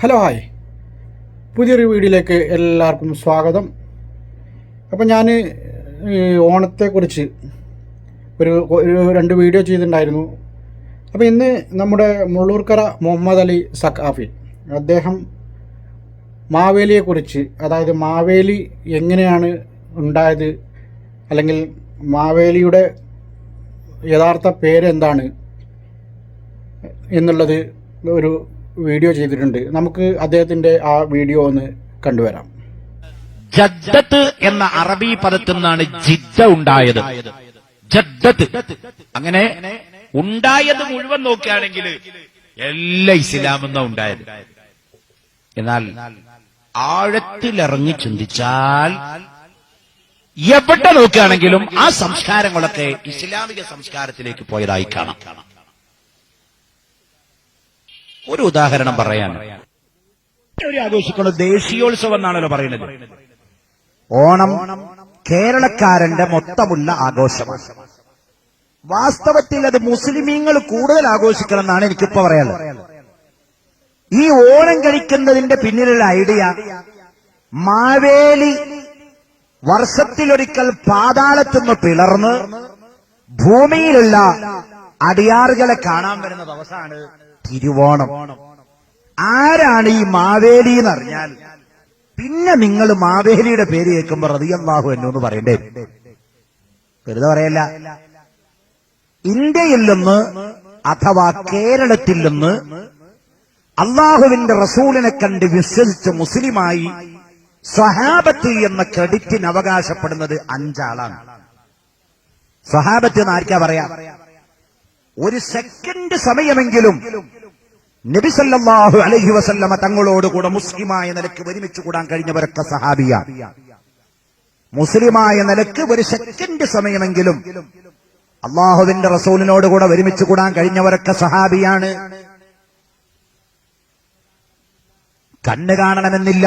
Hello hi പുതിയൊരു വീഡിയോയിലേക്ക് എല്ലാവർക്കും സ്വാഗതം. അപ്പം ഞാൻ ഓണത്തെക്കുറിച്ച് ഒരു ഒരു രണ്ട് വീഡിയോ ചെയ്തിട്ടുണ്ടായിരുന്നു. അപ്പോൾ ഇന്ന് നമ്മുടെ മുള്ളൂർക്കര മുഹമ്മദ് അലി സഖാഫി അദ്ദേഹം മാവേലിയെക്കുറിച്ച് അതായത് മാവേലി എങ്ങനെയാണ് ഉണ്ടായത് അല്ലെങ്കിൽ മാവേലിയുടെ യഥാർത്ഥ പേരെന്താണ് എന്നുള്ളത് ഒരു വീഡിയോ ചെയ്തിട്ടുണ്ട്. നമുക്ക് അദ്ദേഹത്തിന്റെ ആ വീഡിയോ ഒന്ന് കണ്ടുവരാം. ജദ്ദത്ത് എന്ന അറബി പദത്തിൽ നിന്നാണ് ജിദ്ദ ഉണ്ടായത്. ജദ്ദത്ത്. അങ്ങനെ ഉണ്ടായത് മുഴുവൻ നോക്കുകയാണെങ്കിൽ എല്ലാ ഇസ്ലാമെന്ന ഉണ്ടായത്? എന്നാൽ ആഴത്തിലിറങ്ങി ചിന്തിച്ചാൽ എവിടെ നോക്കുകയാണെങ്കിലും ആ സംസ്കാരങ്ങളൊക്കെ ഇസ്ലാമിക സംസ്കാരത്തിലേക്ക് പോയതായി കാണാം. ഒരു ഉദാഹരണം പറയാൻ. ഒരു ആഘോഷിക്കുന്നത് ദേശീയോത്സവം എന്നാണല്ലോ പറയുന്നത്. ഓണം കേരളക്കാരന്റെ മൊത്തമുള്ള ആഘോഷമാണ്. വാസ്തവത്തിൽ അത് മുസ്ലിമീങ്ങൾ കൂടുതൽ ആഘോഷിക്കണം എന്നാണ് എനിക്കിപ്പോ പറയാനുള്ളത്. ഈ ഓണം കഴിക്കുന്നതിന്റെ പിന്നിലുള്ള ഐഡിയ മാവേലി വർഷത്തിലൊരിക്കൽ പാതാളത്തുനിന്ന് പിളർന്ന് ഭൂമിയിലുള്ള അടിയാറുകളെ കാണാൻ വരുന്ന ദിവസമാണ് തിരുവോണം. ആരാണ് ഈ മാവേലി എന്ന് അറിഞ്ഞാൽ പിന്നെ നിങ്ങൾ മാവേലിയുടെ പേര് കേൾക്കുമ്പോൾ റതിയല്ലാഹു എന്നൊന്ന് പറയണ്ടേ? വെറുതെ പറയല്ല. ഇന്ത്യയിൽ നിന്ന് അഥവാ കേരളത്തിൽ നിന്ന് അള്ളാഹുവിന്റെ റസൂലിനെ കണ്ട് വിശ്വസിച്ച് മുസ്ലിമായി സ്വഹാബത്ത് എന്ന ക്രെഡിറ്റിന് അവകാശപ്പെടുന്നത് അഞ്ചാളാണ്. സ്വഹാബത്ത് എന്ന് ആർക്കാ പറയാ? ഒരു സെക്കൻഡ് സമയമെങ്കിലും നബി സല്ലല്ലാഹു അലൈഹി വസല്ലമ തങ്ങളോട് കൂടെ മുസ്ലിമായ നിലയ്ക്ക് ഒരുമിച്ച് കൂടാൻ കഴിഞ്ഞവരൊക്കെ സഹാബിയ. മുസ്ലിമായ നിലയ്ക്ക് ഒരു സെക്കൻഡ് സമയമെങ്കിലും അള്ളാഹുവിന്റെ റസൂലിനോട് കൂടെ ഒരുമിച്ച് കൂടാൻ കഴിഞ്ഞവരൊക്കെ സഹാബിയാണ്. കണ്ണ് കാണണമെന്നില്ല.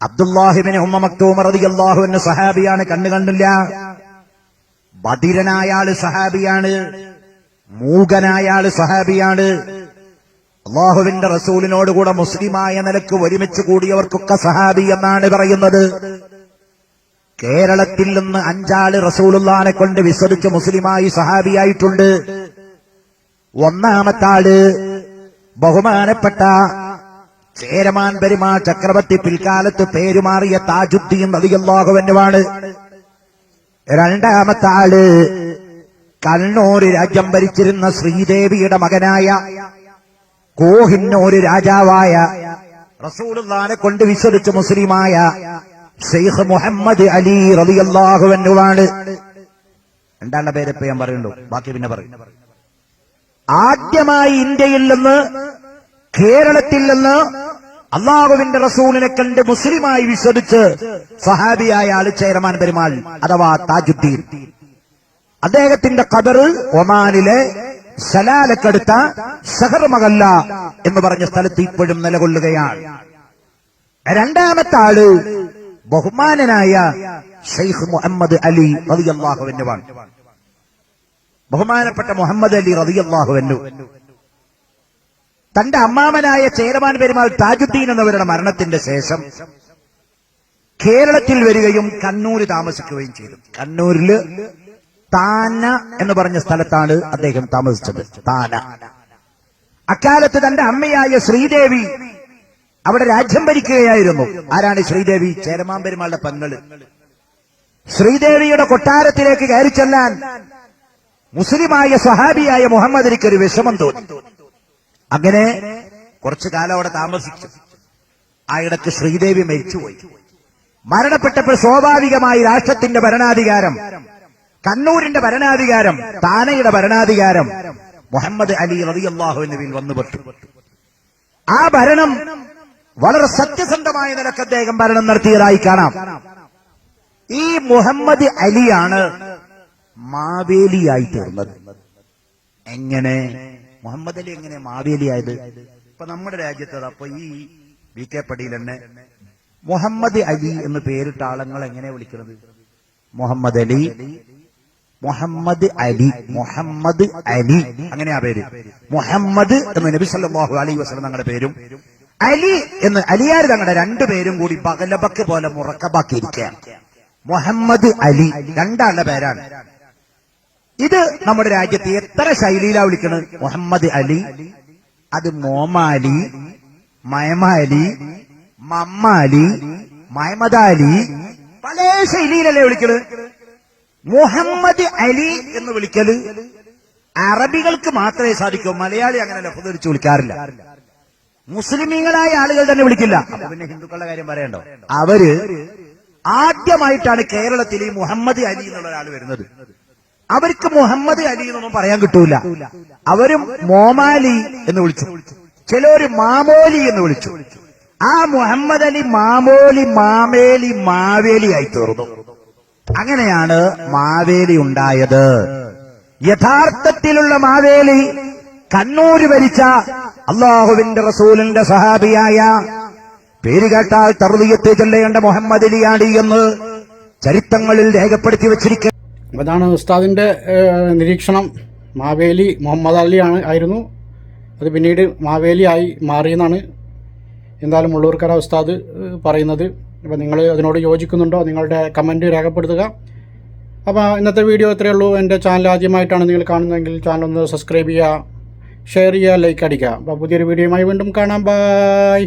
അബ്ദുല്ലാഹിബിന് ഉമ്മ മക്തൂമർ റളിയല്ലാഹു അൻഹു സഹാബിയാണ് കണ്ണു കണ്ടില്ല. ബദിരനായ സഹാബിയാണ് മൂകനായ സഹാബിയാണ്. അള്ളാഹുവിന്റെ റസൂലിനോടുകൂടെ മുസ്ലിമായ നിലയ്ക്ക് ഒരുമിച്ച് കൂടിയവർക്കൊക്കെ സഹാബി എന്നാണ് പറയുന്നത്. കേരളത്തിൽ നിന്ന് അഞ്ചാൾ റസൂലുള്ളാനെ കൊണ്ട് വിശ്വസിച്ച് മുസ്ലിമായി സഹാബിയായിട്ടുണ്ട്. ഒന്നാമത്താൾ ബഹുമാനപ്പെട്ട ചേരമാൻ പെരുമാ ചക്രവർത്തി പിൽക്കാലത്ത് പേരുമാറിയ താജുദ്ദീൻ റളിയല്ലാഹുവിനുമാണ് രണ്ടാമത്തെ ആൾ കണ്ണൂര് രാജ്യം ഭരിച്ചിരുന്ന ശ്രീദേവിയുടെ മകനായ കോഹിന്നൂര് രാജാവായ റസൂലുള്ളാനെ കൊണ്ട് വിശ്വസിച്ച മുസ്ലിമായ ഷെയ്ഖ് മുഹമ്മദ് അലി റളിയല്ലാഹുവിനുമാണ് രണ്ടാളുടെ പേര് ഇപ്പൊ ഞാൻ പറയുള്ളൂ. ബാക്കി പിന്നെ പറയും. ആദ്യമായി ഇന്ത്യയിൽ നിന്ന് കേരളത്തിൽ നിന്ന് അള്ളാഹുവിന്റെ റസൂലിനെ കണ്ട് മുസ്ലിമായി വിശ്വസിച്ച് സഹാബിയായ ആൾ ചേരമാൻ പെരുമാൾ അഥവാ താജുദ്ദീൻ. അദ്ദേഹത്തിന്റെ കബറ് ഒമാനിലെ സലാലക്കടുത്ത സഹർമകല്ല എന്ന് പറഞ്ഞ സ്ഥലത്ത് ഇപ്പോഴും നിലകൊള്ളുകയാണ്. രണ്ടാമത്തെ ആൾ ബഹുമാനനായ ഷെയ്ഖ് മുഹമ്മദ് അലി റതിയല്ലാഹുവിനുമാണ് ബഹുമാനപ്പെട്ട മുഹമ്മദ് അലി റതിയല്ലാഹുവിനു തന്റെ അമ്മാമനായ ചേരമാൻ പെരുമാൾ താജുദ്ദീൻ എന്നവരുടെ മരണത്തിന്റെ ശേഷം കേരളത്തിൽ വരികയും കണ്ണൂര് താമസിക്കുകയും ചെയ്തു. കണ്ണൂരിൽ താന എന്ന് പറഞ്ഞ സ്ഥലത്താണ് അദ്ദേഹം താമസിച്ചത്. താന. അക്കാലത്ത് തന്റെ അമ്മയായ ശ്രീദേവി അവിടെ രാജ്യം ഭരിക്കുകയായിരുന്നു. ആരാണ് ശ്രീദേവി? ചേരമാൻ പെരുമാളുടെ പെങ്ങൾ. ശ്രീദേവിയുടെ കൊട്ടാരത്തിലേക്ക് കയറി ചെല്ലാൻ മുസ്ലിമായ സഹാബിയായ മുഹമ്മദ് അലിക്ക് ഒരു വിഷമം തോന്നി. അങ്ങനെ കുറച്ചു കാലം അവിടെ താമസിച്ചു. ആ ഇടയ്ക്ക് ശ്രീദേവി മരിച്ചുപോയി. മരണപ്പെട്ടപ്പോൾ സ്വാഭാവികമായി രാഷ്ട്രത്തിന്റെ ഭരണാധികാരം കണ്ണൂരിന്റെ ഭരണാധികാരം താനയുടെ ഭരണാധികാരം മുഹമ്മദ് അലി റതിയല്ലാഹുവിനുവിൽ വന്നുപെട്ടു ആ ഭരണം വളരെ സത്യസന്ധമായ നിലയ്ക്ക് അദ്ദേഹം ഭരണം നടത്തിയതായി കാണാം. ഈ മുഹമ്മദ് അലിയാണ് മാവേലിയായി തീർന്നത്. എങ്ങനെ? മുഹമ്മദ് അലി എങ്ങനെ മാവേലിയായത്? ഇപ്പൊ നമ്മുടെ രാജ്യത്ത് അപ്പൊ ഈ വി കെ പടിയിൽ തന്നെ മുഹമ്മദ് അലി എന്ന് പേരിട്ട ആളങ്ങൾ എങ്ങനെ വിളിക്കുന്നത് മുഹമ്മദ് അലി മുഹമ്മദ് അലി മുഹമ്മദ് അലി. അങ്ങനെയാ പേര്. മുഹമ്മദ് എന്ന് നബി സല്ലാഹു അലൈഹി വസ്ലം തങ്ങളുടെ പേരും അലി എന്ന് അലിയാർ തങ്ങളുടെ രണ്ടുപേരും കൂടി പകലബക്ക് പോലെ മുറക്കബാക്കിയിരിക്കുകയാണ്. മുഹമ്മദ് അലി രണ്ടാളുടെ പേരാണ്. ഇത് നമ്മുടെ രാജ്യത്ത് എത്ര ശൈലിയിലാ വിളിക്കുന്നത് മുഹമ്മദ് അലി അത് മോമാലി മയമാലി മമ്മാലി മയമദാലി പല ശൈലിയിലല്ലേ വിളിക്കൽ മുഹമ്മദ് അലി എന്ന് വിളിക്കൽ അറബികൾക്ക് മാത്രമേ സാധിക്കൂ. മലയാളി അങ്ങനെ ധരിച്ച് വിളിക്കാറില്ല. മുസ്ലിമീങ്ങളായ ആളുകൾ തന്നെ വിളിക്കില്ല. പിന്നെ ഹിന്ദുക്കളുടെ കാര്യം പറയണ്ടോ? അവർ ആദ്യമായിട്ടാണ് കേരളത്തിൽ ഈ മുഹമ്മദ് അലി എന്നുള്ള ഒരാൾ വരുന്നത്. അവർക്ക് മുഹമ്മദ് അലി എന്നൊന്നും പറയാൻ കിട്ടൂല. അവരും മോമാലി എന്ന് വിളിച്ചു. ചിലര് മാമോലി എന്ന് വിളിച്ചു. ആ മുഹമ്മദ് അലി മാമോലി മാമേലി മാവേലി ആയി തീർന്നു. അങ്ങനെയാണ് മാവേലി ഉണ്ടായത്. യഥാർത്ഥത്തിലുള്ള മാവേലി കണ്ണൂര് ഭരിച്ച അള്ളാഹുവിന്റെ റസൂലിന്റെ സഹാബിയായ പേര് കേട്ടാൽ തറുതിയത്തെ ചൊല്ലേണ്ട മുഹമ്മദ് അലിയാടി എന്ന് ചരിത്രങ്ങളിൽ രേഖപ്പെടുത്തി വെച്ചിരിക്കുന്നു അപ്പോൾ അതാണ് ഉസ്താദിന്റെ നിരീക്ഷണം. മാവേലി മുഹമ്മദ് അലി ആണ് ആയിരുന്നു. അത് പിന്നീട് മാവേലി ആയി മാറിയെന്നാണ് എന്തായാലും ഉള്ളൂർക്കര ഉസ്താദ് പറയുന്നത്. അപ്പോൾ നിങ്ങൾ അതിനോട് യോജിക്കുന്നുണ്ടോ? നിങ്ങളുടെ കമന്റ് രേഖപ്പെടുത്തുക. അപ്പോൾ ഇന്നത്തെ വീഡിയോ ഇത്രയേ ഉള്ളൂ. എന്റെ ചാനൽ ആദ്യമായിട്ടാണ് നിങ്ങൾ കാണുന്നതെങ്കിൽ ചാനൽ ഒന്ന് സബ്സ്ക്രൈബ് ചെയ്യുക ഷെയർ ചെയ്യുക ലൈക്ക് അടിക്കുക. അപ്പോൾ പുതിയൊരു വീഡിയോയുമായി വീണ്ടും കാണാം. ബായ്